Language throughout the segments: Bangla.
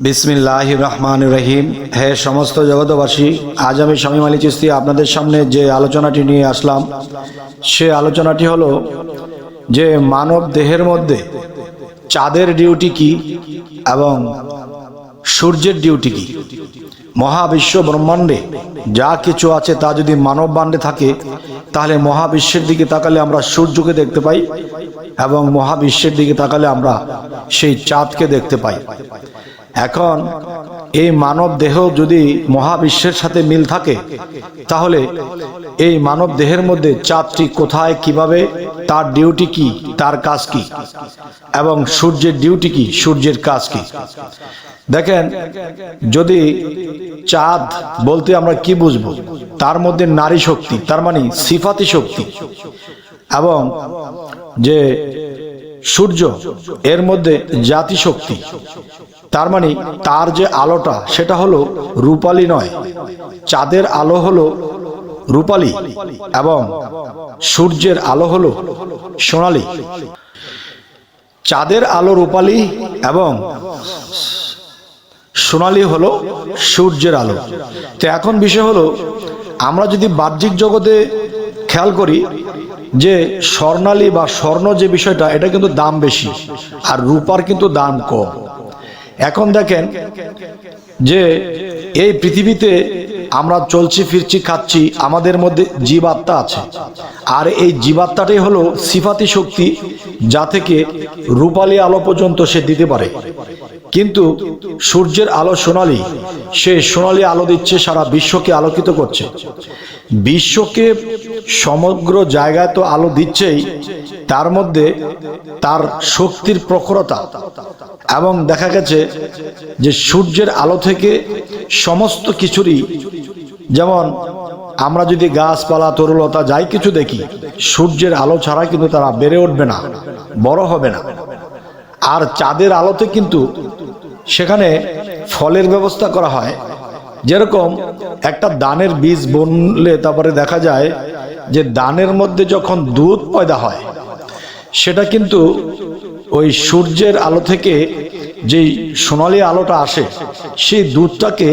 বিসমিল্লাহ রহমান রহিম হে সমস্ত জগতবাসী আজ আমি স্বামী মালি চিস্তি আপনাদের সামনে যে আলোচনাটি নিয়ে আসলাম, সে আলোচনাটি হলো যে মানব দেহের মধ্যে চাঁদের ডিউটি কি এবং সূর্যের ডিউটি কি? মহাবিশ্ব ব্রহ্মাণ্ডে যা কিছু আছে তা যদি মানব বান্ডে থাকে, তাহলে মহাবিশ্বের দিকে তাকালে আমরা সূর্যকে দেখতে পাই এবং মহাবিশ্বের দিকে তাকালে আমরা সেই চাঁদকে দেখতে পাই। এখন এই মানব দেহ যদি মহাবিশ্বের সাথে মিল থাকে, তাহলে এই মানব দেহের মধ্যে চাঁদটি কোথায়, কীভাবে, তার ডিউটি কি, তার কাজ কি, এবং সূর্যের ডিউটি কি, সূর্যের কাজ কি? দেখেন, যদি চাঁদ বলতে আমরা কি বুঝব? তার মধ্যে নারী শক্তি, তার মানে সিফাতি শক্তি, এবং যে সূর্য, এর মধ্যে জাতি শক্তি তার মানে তার যে আলোটা, সেটা হলো রূপালী নয়। চাঁদের আলো হলো রূপালী এবং সূর্যের আলো হলো সোনালী। চাঁদের আলো রূপালী এবং সোনালী হলো সূর্যের আলো। তো এখন বিষয় হলো, আমরা যদি বাহ্যিক জগতে খেয়াল করি যে স্বর্ণালী বা স্বর্ণ যে বিষয়টা, এটা কিন্তু দাম বেশি, আর রূপার কিন্তু দাম কম। এখন দেখেন যে এই পৃথিবীতে আমরা চলছি, ফিরছি, খাচ্ছি, আমাদের মধ্যে জীবাত্মা আছে। আর এই জীবাত্মাটাই হলো সিফাতি শক্তি যা থেকে রূপালী আলো পর্যন্ত সে দিতে পারে। কিন্তু সূর্যের আলো সোনালি, সে সোনালি আলো দিচ্ছে সারা বিশ্বকে আলোকিত করছে। বিশ্বকে সমগ্র জায়গায় তো আলো দিচ্ছেই, তার মধ্যে তার শক্তির প্রখরতা। এবং দেখা গেছে যে সূর্যের আলো থেকে সমস্ত কিছুরই, যেমন আমরা যদি গাছপালা, তরুলতা যাই কিছু দেখি, সূর্যের আলো ছাড়া কিন্তু তারা বেড়ে উঠবে না, বড় হবে না। আর চাঁদের আলোতে কিন্তু সেখানে ফলের ব্যবস্থা করা হয় যেরকম একটা দানের বীজ বনলে তারপরে দেখা যায় যে দানের মধ্যে যখন দুধ পয়দা হয়, সেটা কিন্তু ওই সূর্যের আলো থেকে যেই সোনালি আলোটা আসে, সেই দুধটাকে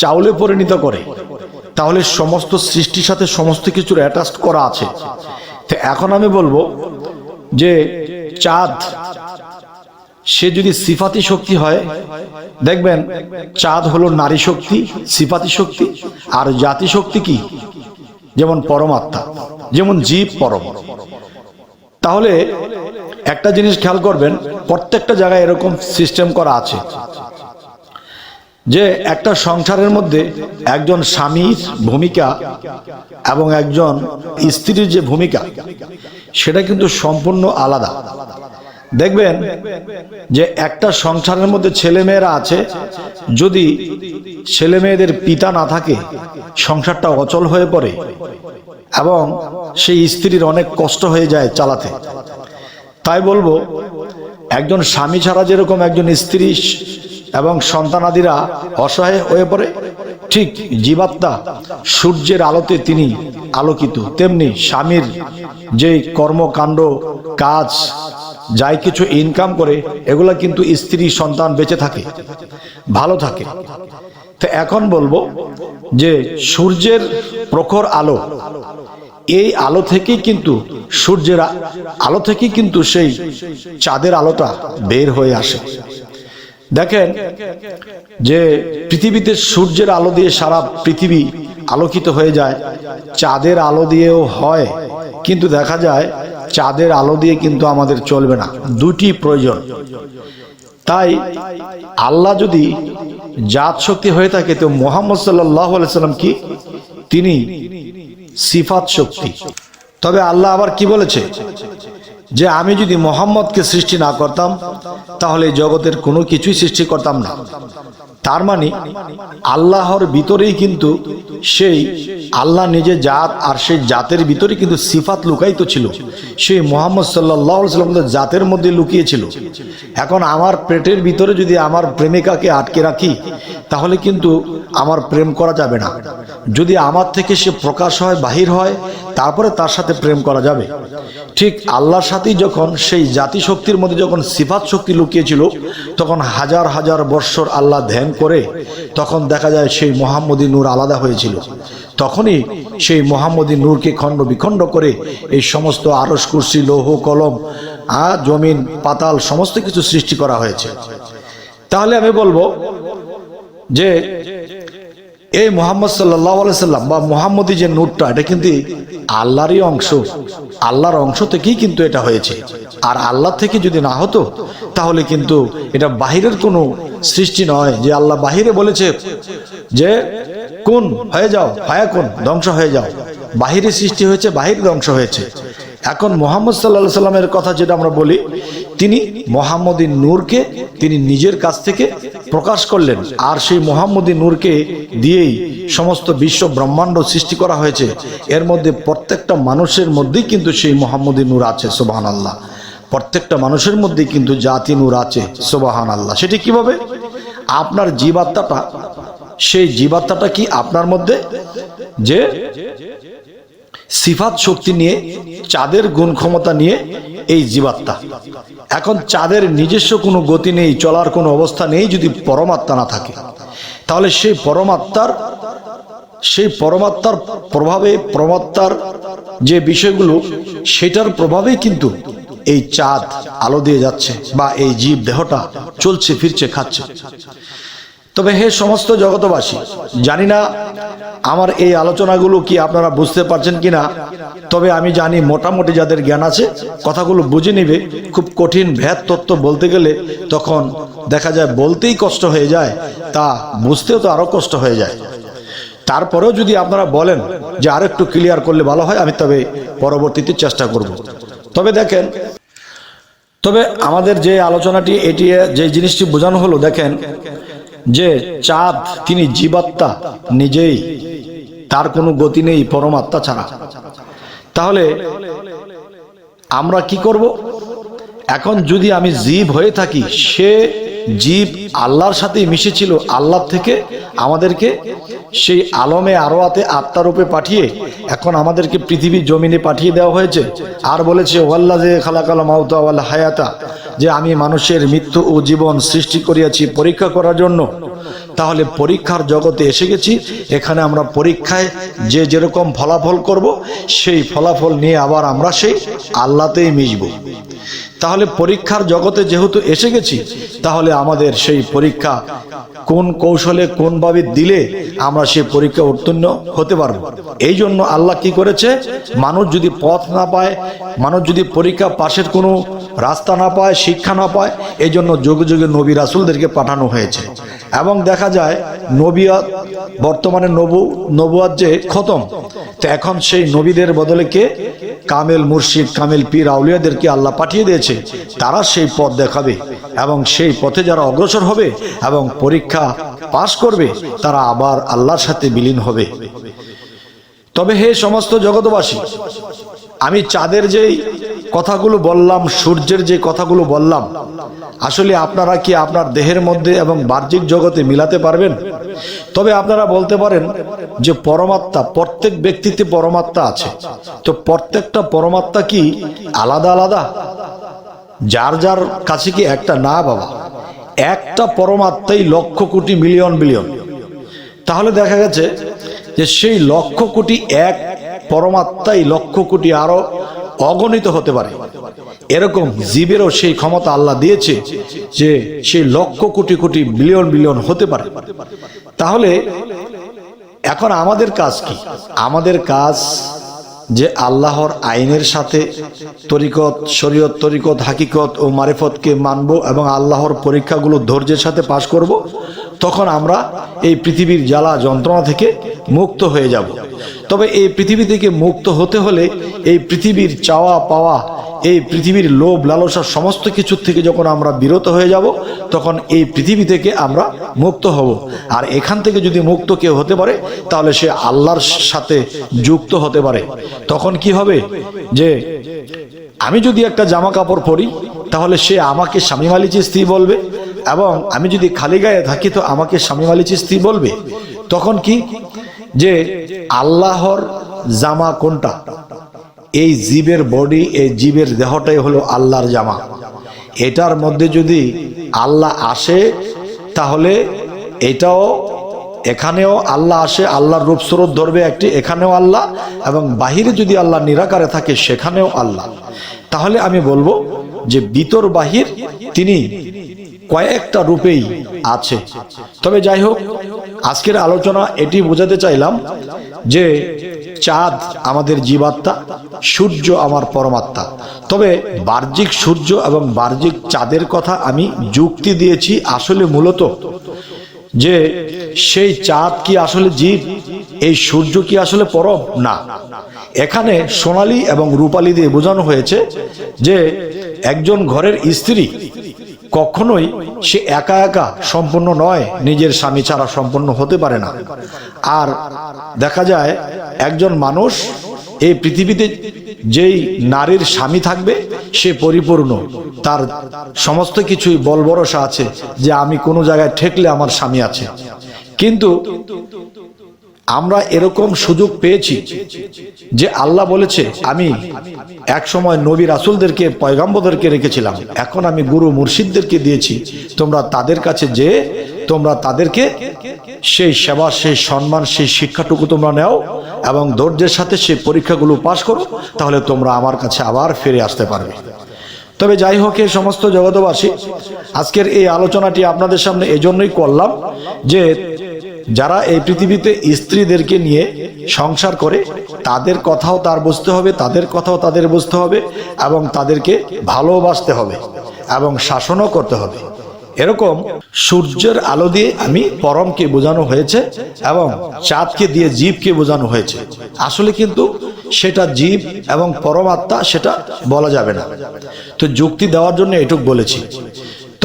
চাউলে পরিণত করে। তাহলে সমস্ত সৃষ্টির সাথে সমস্ত কিছুর অ্যাটাচ করা আছে। তো এখন আমি বলব যে চাঁদ সে যদি সিফাতি শক্তি হয়, দেখবেন চাঁদ হলো নারী শক্তি, সিফাতি শক্তি, আর জাতি শক্তি কি? যেমন পরমাত্মা, যেমন জীব পরম। তাহলে একটা জিনিস খেয়াল করবেন, প্রত্যেকটা জায়গায় এরকম সিস্টেম করা আছে। যে একটা সংসারের মধ্যে একজন স্বামীর ভূমিকা এবং একজন স্ত্রীর যে ভূমিকা, সেটা কিন্তু সম্পূর্ণ আলাদা। দেখবেন যে একটা সংসারের মধ্যে ছেলে মেয়েরা আছে, যদি ছেলে মেয়েদের পিতা না থাকে, সংসারটা অচল হয়ে পড়ে এবং সেই স্ত্রীর অনেক কষ্ট হয়ে যায় চালাতে। তাই বলব, একজন স্বামী ছাড়া যেরকম একজন স্ত্রী এবং সন্তানাদিরা অসহায় হয়ে পড়ে, ঠিক জীবাত্মা সূর্যের আলোতে তিনি আলোকিত, তেমনি স্বামীর যে কর্মকাণ্ড, কাজ যাই কিছু ইনকাম করে, এগুলা কিন্তু স্ত্রী, সন্তান বেঁচে থাকে, ভালো থাকে। তো এখন বলব যে সূর্যের প্রখর আলো, এই আলো থেকেই কিন্তু সূর্যের আলো থেকেই কিন্তু সেই চাঁদের আলোটা বের হয়ে আসে। দেখেন যে পৃথিবীতে সূর্যের আলো দিয়ে সারা পৃথিবী আলোকিত হয়ে যায়, চাঁদের আলো দিয়েও হয়, কিন্তু দেখা যায় চাঁদের আলো দিয়ে কিন্তু আমাদের চলবে না। দুটি প্রয়োজন। তাই আল্লাহ যদি জাত শক্তি হয়ে থাকে, তো মোহাম্মদ সাল্লাহ সাল্লাম কি? তিনি সিফাত শক্তি। তবে আল্লাহ আবার কি বলেছে? যে আমি যদি মোহাম্মদকে সৃষ্টি না করতাম, তাহলে জগতের কোনো কিছুই সৃষ্টি করতাম না। তার মানে আল্লাহর ভিতরেই কিন্তু সেই আল্লাহ নিজে জাত আর সেই জাতের ভিতরে কিন্তু সিফাত লুকায়িত ছিল। সেই মোহাম্মদ সাল্লাহ সাল্লামের জাতের মধ্যে লুকিয়েছিল। এখন আমার পেটের ভিতরে যদি আমার প্রেমিকাকে আটকে রাখি, তাহলে কিন্তু আমার প্রেম করা যাবে না। যদি আমার থেকে সে প্রকাশ হয়, বাহির হয়, তারপরে তার সাথে প্রেম করা যাবে। ঠিক আল্লাহর সাথেই যখন সেই জাতি শক্তির মধ্যে যখন সিফাত শক্তি লুকিয়েছিল, তখন হাজার হাজার বৎসর আল্লাহ ধ্যান করে তখন দেখা যায় সেই মোহাম্মদী নূর আলাদা হয়েছিল। তখনই সেই মোহাম্মদী নূরকে খণ্ড বিখণ্ড করে এই সমস্ত আরস কুর্সি, লৌহ কলম, আ, জমিন, পাতাল সমস্ত কিছু সৃষ্টি করা হয়েছে। তাহলে আমি বলব যে এই মোহাম্মদ সাল্লাহ সাল্লাম বা মোহাম্মদী যে নূরটা, এটা কিন্তু আল্লাহরই অংশ। আল্লাহর অংশ থেকেই কিন্তু এটা হয়েছে। আর আল্লাহ থেকে যদি না হতো, তাহলে কিন্তু এটা বাহিরের কোনো সৃষ্টি নয়। যে আল্লাহ বাহিরে বলেছে যে, কোন, হয়ে যাও হায়া কোন ধ্বংস হয়ে যাও। বাহিরে সৃষ্টি হয়েছে, বাহির ধ্বংস হয়েছে। এখন মোহাম্মদ সাল্লাহ সাল্লামের কথা যেটা আমরা বলি, তিনি মোহাম্মদী নূরকে তিনি নিজের কাছ থেকে প্রকাশ করলেন। আর সেই মোহাম্মদী নূরকে দিয়েই সমস্ত বিশ্ব ব্রহ্মাণ্ড সৃষ্টি করা হয়েছে। এর মধ্যে প্রত্যেকটা মানুষের মধ্যেই কিন্তু সেই মোহাম্মদী নূর আছে সোবাহান আল্লাহ প্রত্যেকটা মানুষের মধ্যে কিন্তু জাতি নূর আছে সোবাহান আল্লাহ সেটি কীভাবে? আপনার জীবাত্মাটা, সেই জীবাত্মাটা কি আপনার মধ্যে? যে সিফাত শক্তি নিয়ে, চাঁদের গুণ ক্ষমতা নিয়ে এই জীবাত্মা। এখন চাঁদের নিজস্ব কোনো গতি নেই, চলার কোনো অবস্থা নেই যদি পরমাত্মা না থাকে। তাহলে সেই পরমাত্মার সেই পরমাত্মার প্রভাবে, পরমাত্মার যে বিষয়গুলো, সেটার প্রভাবেই কিন্তু এই চাঁদ আলো দিয়ে যাচ্ছে বা এই জীব দেহটা চলছে, ফিরছে, খাচ্ছে। তবে হে সমস্ত জগতবাসী জানি না আমার এই আলোচনাগুলো কি আপনারা বুঝতে পারছেন কিনা, তবে আমি জানি মোটামুটি যাদের জ্ঞান আছে, কথাগুলো বুঝে নিবে। খুব কঠিন ভেদ তত্ত্ব বলতে গেলে তখন দেখা যায় বলতেই কষ্ট হয়ে যায়, তা বুঝতেও তো আরও কষ্ট হয়ে যায়। তারপরেও যদি আপনারা বলেন যে আরও একটু ক্লিয়ার করলে ভালো হয়, আমি তবে পরবর্তীতে চেষ্টা করব। তবে দেখেন, তবে আমাদের যে আলোচনাটি, এটি যে জিনিসটি বোঝানো হলো, দেখেন, যে চাঁদ তিনি জীবাত্মা, নিজেই, তার কোনো গতি নেই পরমাত্মা ছাড়া। তাহলে আমরা কি করব? এখন যদি আমি জীব হয়ে থাকি, সে জীব আল্লাহর সাথে মিশেছিল, আল্লাহ থেকে আমাদেরকে সেই আলমে আরোয়াতে আত্মারূপে পাঠিয়ে এখন আমাদেরকে পৃথিবীর জমিনে পাঠিয়ে দেওয়া হয়েছে। আর বলেছে ওয়াল্লা যে খালাকাল মাউতা হায়াতা যে আমি মানুষের মৃত্যু ও জীবন সৃষ্টি করিয়াছি পরীক্ষা করার জন্য। তাহলে পরীক্ষার জগতে এসে গেছি, এখানে আমরা পরীক্ষায় যে যেরকম ফলাফল করব, সেই ফলাফল নিয়ে আবার আমরা সেই আল্লাতেই মিশব। তাহলে পরীক্ষার জগতে যেহেতু এসে গেছি, তাহলে আমাদের সেই পরীক্ষা কোন কৌশলে কোনভাবে দিলে আমরা সেই পরীক্ষা উত্তীর্ণ হতে পারব? এই জন্য আল্লাহ কি করেছে? মানুষ যদি পথ না পায়, মানুষ যদি পরীক্ষা পাশের কোনো রাস্তা না পায়, শিক্ষা না পায়, এই জন্য যুগে যুগে নবী রাসুলদেরকে পাঠানো হয়েছে। এবং দেখা যায়, নবিয়াত, বর্তমানে নবু, নবুয়াত যে খতম, তো এখন সেই নবীদের বদলে কে? কামেল মুর্শিদ, কামেল পীর আউলিয়াদেরকে আল্লাহ পাঠিয়ে দিয়েছে। তারা সেই পথ দেখাবে এবং সেই পথে যারা অগ্রসর হবে এবং পরীক্ষা পাশ করবে, তারা আবার আল্লাহর সাথে বিলীন হবে। তবে হে সমস্ত জগতবাসী আমি চাঁদের যেই কথাগুলো বললাম, সূর্যের যে কথাগুলো বললাম, আসলে আপনারা কি আপনার দেহের মধ্যে এবং বাহ্যিক জগতে মিলাতে পারবেন? তবে আপনারা বলতে পারেন যে পরমাত্মা, প্রত্যেক ব্যক্তিতে পরমাত্মা আছে। তো প্রত্যেকটা পরমাত্মা কি আলাদা আলাদা? যার যার কাছে কি একটা না বাবা? একটা পরমাত্মাই লক্ষ কোটি মিলিয়ন বিলিয়ন। তাহলে দেখা গেছে যে সেই লক্ষ কোটি এক পরমাত্মাই লক্ষ কোটি আরও অগণিত হতে পারে। এরকম জীবেরও সেই ক্ষমতা আল্লাহ দিয়েছে যে সেই লক্ষ কোটি কোটি বিলিয়ন বিলিয়ন হতে পারে। তাহলে এখন আমাদের কাজ কি? আমাদের কাজ যে আল্লাহর আইনের সাথে তরিকত, শরীয়ত, তরিকত, হাকিকত ও মারেফতকে মানব এবং আল্লাহর পরীক্ষাগুলো ধৈর্যের সাথে পাশ করব, তখন আমরা এই পৃথিবীর জ্বালা যন্ত্রণা থেকে মুক্ত হয়ে যাব। তবে এই পৃথিবী থেকে মুক্ত হতে হলে এই পৃথিবীর চাওয়া পাওয়া এই পৃথিবীর লোভ, লালসা সমস্ত কিছুর থেকে যখন আমরা বিরত হয়ে যাব, তখন এই পৃথিবী থেকে আমরা মুক্ত হব। আর এখান থেকে যদি মুক্ত কেউ হতে পারে, তাহলে সে আল্লাহর সাথে যুক্ত হতে পারে। তখন কি হবে? যে আমি যদি একটা জামা কাপড় পরি, তাহলে সে আমাকে স্বামী মালি চিস্তি বলবে এবং আমি যদি খালি গায়ে থাকি, তো আমাকে স্বামী মালি চিস্তি বলবে। তখন কি? যে আল্লাহর জামা কোনটা? এই জীবের বডি এই জীবের দেহটাই হলো আল্লাহর জামা। এটার মধ্যে যদি আল্লাহ আসে, তাহলে এটাও এখানেও আল্লাহ আসে, আল্লাহর রূপ স্বরূপ ধরবে একটি, এখানেও আল্লাহ, এবং বাহিরে যদি আল্লাহ নিরাকারে থাকে, সেখানেও আল্লাহ। তাহলে আমি বলব যে বিতর বাহির তিনি কয়েকটা রূপেই আছে। তবে যাই হোক, আজকের আলোচনা এটি বোঝাতে চাইলাম যে চাঁদ আমাদের জীবাত্মা, সূর্য আমার পরমাত্মা। তবে বাহ্যিক সূর্য এবং বাহ্যিক চাঁদের কথা আমি যুক্তি দিয়েছি আসলে মূলত যে সেই চাঁদ কি আসলে জীব, এই সূর্য কি আসলে পরম? না। এখানে সোনালী এবং রূপালী দিয়ে বোঝানো হয়েছে যে একজন ঘরের স্ত্রী কখনোই সে একা একা সম্পূর্ণ নয়, নিজের স্বামী ছাড়া সম্পূর্ণ হতে পারে না। আর দেখা যায়, একজন মানুষ এই পৃথিবীতে যেই নারীর স্বামী থাকবে, সে পরিপূর্ণ। তার সমস্ত কিছুই বলবরসা আছে যে, আমি কোনো জায়গায় ঠেকলে আমার স্বামী আছে। কিন্তু আমরা এরকম সুযোগ পেয়েছি যে আল্লাহ বলেছে, আমি এক সময় নবী রাসুলদেরকে পয়গাম্বদেরকে রেখেছিলাম। এখন আমি গুরু মুর্শিদদেরকে দিয়েছি। তোমরা তাদের কাছে যে, তোমরা তাদেরকে সেই সেবা, সেই সম্মান, সেই শিক্ষাটুকু তোমরা নাও এবং ধৈর্যের সাথে সেই পরীক্ষাগুলো পাশ করো, তাহলে তোমরা আমার কাছে আবার ফিরে আসতে পারবে। তবে যাই হোক এই সমস্ত জগতবাসী আজকের এই আলোচনাটি আপনাদের সামনে এজন্যই করলাম যে যারা এই পৃথিবীতে স্ত্রীদেরকে নিয়ে সংসার করে, তাদের কথাও তার বুঝতে হবে, তাদের কথাও তাদের বুঝতে হবে এবং তাদেরকে ভালোবাসতে হবে এবং শাসনও করতে হবে। এরকম সূর্যের আলো দিয়ে আমি পরমকে বোঝানো হয়েছে এবং চাঁদকে দিয়ে জীবকে বোঝানো হয়েছে। আসলে কিন্তু সেটা জীব এবং পরমাত্মা সেটা বলা যাবে না। তো যুক্তি দেওয়ার জন্য এটুক বলেছি।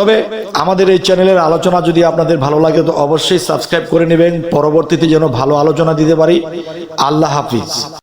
তবে আমাদের এই চ্যানেলের আলোচনা যদি আপনাদের ভালো লাগে, তো অবশ্যই সাবস্ক্রাইব করে নেবেন। পরবর্তীতে যেন ভালো আলোচনা দিতে পারি। আল্লাহ হাফিজ।